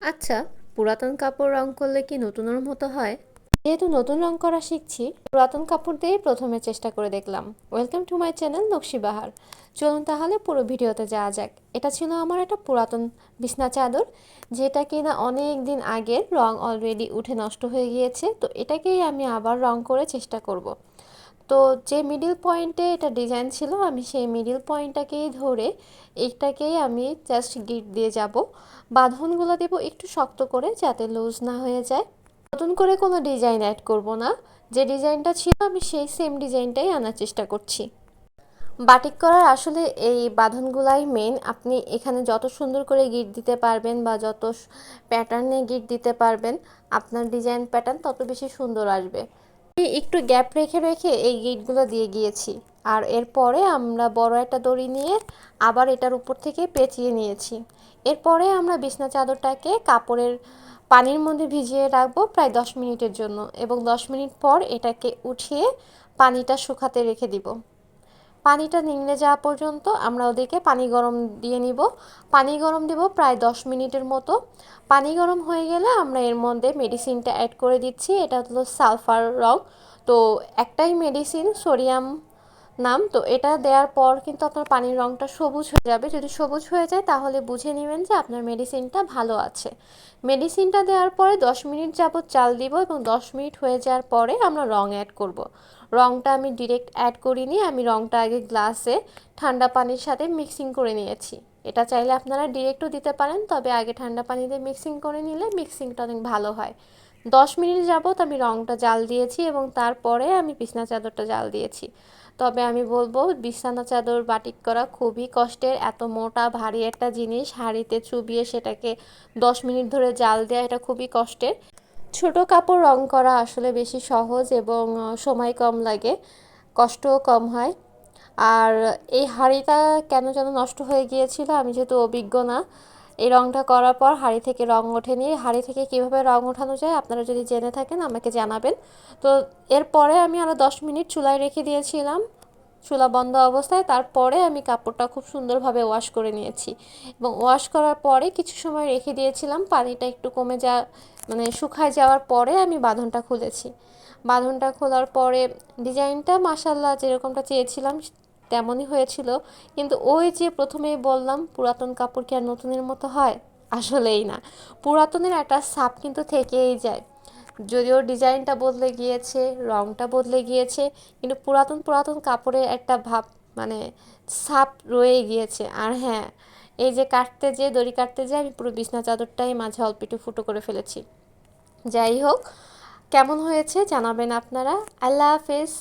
আচ্ছা পুরাতন কাপড় রং করলে কি নতুনের মতো হয়? যেহেতু নতুন রং করা শিখছি, পুরাতন কাপড় দিয়েই প্রথমে চেষ্টা করে দেখলাম। Welcome to my channel Nakshibahar চলুন তাহলে পুরো ভিডিওতে যাওয়া যাক। এটা ছিল আমার একটা পুরাতন বিছনা চাদর, যেটা কিনা অনেক দিন আগের রং অলরেডি উঠে নষ্ট হয়ে গিয়েছে, তো এটাকেই আমি আবার রং করে চেষ্টা করব। তো যে মিডিল পয়েন্টে এটা ডিজাইন ছিল, আমি সেই মিডিল পয়েন্টটাকেই ধরে এইটাকেই আমি জাস্ট গিট দিয়ে যাব। বাঁধনগুলো দেব একটু শক্ত করে যাতে লুজ না হয়ে যায়। নতুন করে কোনো ডিজাইন অ্যাড করব না। যে ডিজাইনটা ছিল, আমি সেই সেম ডিজাইনটাই আনার চেষ্টা করছি। বাটিক করার আসলে এই বাঁধনগুলাই মেন আপনি এখানে যত সুন্দর করে গিট দিতে পারবেন বা যত প্যাটার্নে গিট দিতে পারবেন, আপনার ডিজাইন প্যাটার্ন তত বেশি সুন্দর আসবে। একটু গ্যাপ রেখে রেখে এই গিটগুলো দিয়ে গিয়েছি। আর এরপরে আমরা বড় একটা দড়ি নিয়ে আবার এটার উপর থেকে পেঁচিয়ে নিয়েছি। এরপরে আমরা বিছনা চাদরটাকে কাপড়ের পানির মধ্যে ভিজিয়ে রাখব প্রায় দশ মিনিটের জন্য এবং দশ মিনিট পর এটাকে উঠিয়ে পানিটা শুকাতে রেখে দিব। পানিটা নিংড়ে যাওয়া পর্যন্ত আমরা ওদেরকে পানি গরম দিয়ে নিব। পানি গরম দেব প্রায় দশ মিনিটের মতো। পানি গরম হয়ে গেলে আমরা এর মধ্যে মেডিসিনটা অ্যাড করে দিচ্ছি। এটা হলো সালফার রং। তো একটাই মেডিসিন সোডিয়াম নাম। তো এটা দেওয়ার পর কিন্তু আপনার পানির রঙটা সবুজ হয়ে যাবে। যদি সবুজ হয়ে যায়, তাহলে বুঝে নেবেন যে আপনার মেডিসিনটা ভালো আছে। মেডিসিনটা দেওয়ার পরে দশ মিনিট যাবত চাল দিব এবং দশ মিনিট হয়ে যাওয়ার পরে আমরা রং অ্যাড করব। রংটা আমি ডিরেক্ট অ্যাড করিনি, আমি রংটা আগে গ্লাসে ঠান্ডা পানির সাথে মিক্সিং করে নিয়েছি। এটা চাইলে আপনারা ডিরেক্টও দিতে পারেন, তবে আগে ঠান্ডা পানিতে মিক্সিং করে নিলে মিক্সিংটা অনেক ভালো হয়। দশ মিনিট যাবত আমি রংটা জাল দিয়েছি এবং তারপরে আমি বিছনা চাদরটা জাল দিয়েছি। তবে আমি বলব, বিছানা চাদর বাটিক করা খুবই কষ্টের। এত মোটা, ভারী একটা জিনিস, হাঁড়িতে চুবিয়ে সেটাকে দশ মিনিট ধরে জাল দেওয়া এটা খুবই কষ্টের। ছোট কাপড় রং করা আসলে বেশি সহজ এবং সময় কম লাগে, কষ্টও কম হয়। আর এই হাঁড়িটা কেন যেন নষ্ট হয়ে গিয়েছিল, আমি যেহেতু অভিজ্ঞ না এই রংটা করার পর হাঁড়ি থেকে রং ওঠেনি হাঁড়ি থেকে কীভাবে রং ওঠানো যায় আপনারা যদি জেনে থাকেন আমাকে জানাবেন। তো এরপরে আমি আরও দশ মিনিট চুলায় রেখে দিয়েছিলাম। চুলা বন্ধ অবস্থায়, তারপরে আমি কাপড়টা খুব সুন্দরভাবে ওয়াশ করে নিয়েছি। এবং ওয়াশ করার পরে কিছু সময় রেখে দিয়েছিলাম, পানিটা একটু কমে যা মানে শুকায় যাওয়ার পরে আমি বাঁধনটা খুলেছি। বাঁধনটা খোলার পরে ডিজাইনটা মাসাল্লাহ যেরকমটা চেয়েছিলাম তেমনই হয়েছিল। কিন্তু ওই যে প্রথমেই বললাম, পুরাতন কাপড় কি আর নতুনের মতো হয়? আসলেই না। পুরাতনের একটা সাপ কিন্তু থেকেই যায়। যদিও ডিজাইনটা বদলে গিয়েছে, রংটা বদলে গিয়েছে, কিন্তু পুরাতন পুরাতন কাপড়ের একটা ভাব মানে সাপ রয়ে গিয়েছে। আর হ্যাঁ এই যে কাটতে যে, দড়ি কাটতে যে, আমি পুরো বিছনা চাদরটাই মাঝে অল্প একটু ফুটো করে ফেলেছি। যাই হোক, কেমন হয়েছে জানাবেন আপনারা। আল্লাহ হাফেজ।